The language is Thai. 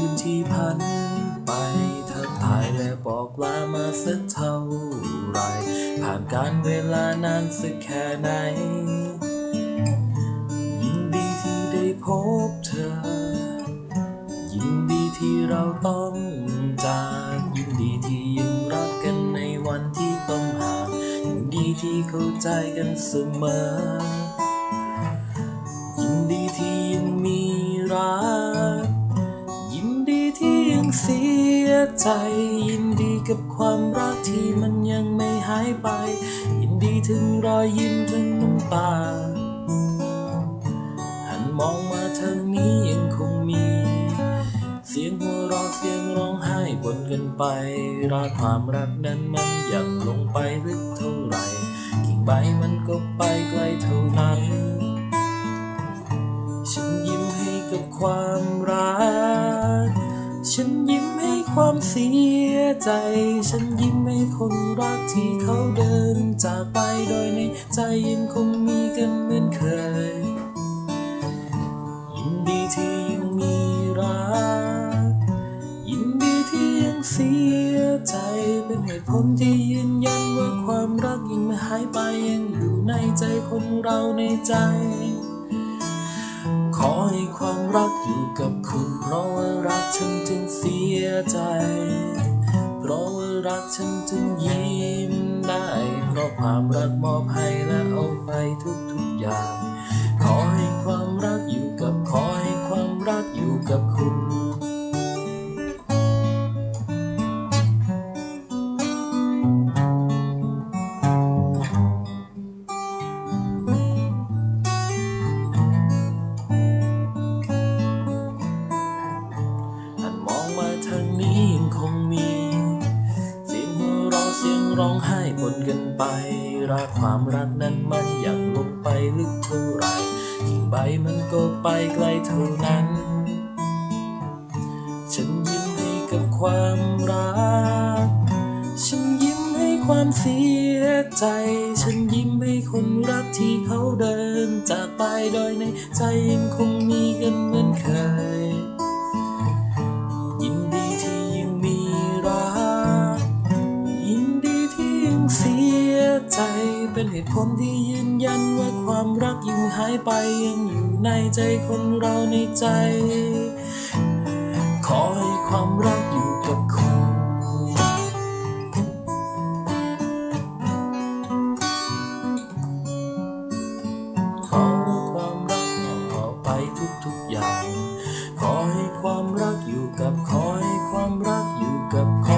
ืนที่พันไปทักทายและบอกลามาสักเท่าไรผ่านการเวลานานสักแค่ไหน ยินดีที่ได้พบเธอ ยินดีที่เราต้องจากยินดีที่ยังรักกันในวันที่ต้องห่างยินดีที่เข้าใจกันเสมอ ยินดีที่ยังมีรัก ใจ ยินดีกับความรักที่มันยังไม่หายไป ยินดีถึงรอยยิ้มถึงน้ำตา หันมองมาทางนี้ยังคงมี เสียงหัวเราะเสียงร้องไห้ปนกันไปรักความรักนั้นมันยังลงไปลึกเท่าไหร่กิ่งใบมันก็ไปไกลเท่านั้น ฉันยิ้มให้กับความรัก ความเสียใจ ฉันยิ้มให้คนรักที่เขาเดินจากไปโดยในใจยังคงมีกันเหมือนเคย ยินดีที่ยังมีรัก ยินดีที่ยังเสียใจ เป็นเหตุผลที่ยืนยันว่าความรักยังไม่หายไปยังอยู่ในใจคนเราในใจขอให้ความรักอยู่กับคุณเพราะว่ารักฉันจึงเสีย ใจ เพราะว่ารักฉันจึงยิ้มได้ เพราะความรักมอบให้และเอาไปทุกๆอย่าง ไห้ปนกันไป รักความรักนั้นมันยังลงไปลึกเท่าไหร่กิ่งใบมันก็ไปไกลเท่านั้น ฉันยิ้มให้กับความรัก ฉันยิ้มให้ความเสียใจ ฉันยิ้มให้คนรักที่เขาเดินจากไปโดยในใจยังคงมีกันเหมือนเคย เป็นเหตุผลที่ยืนยันว่าความรักยังหายไปยังอยู่ในใจคนเราในใจ ขอให้ความรักอยู่กับคุณขอว่าความรักขอไปทุกๆอย่าง ขอให้ความรักอยู่กับขอให้ความรักอยู่กับขอ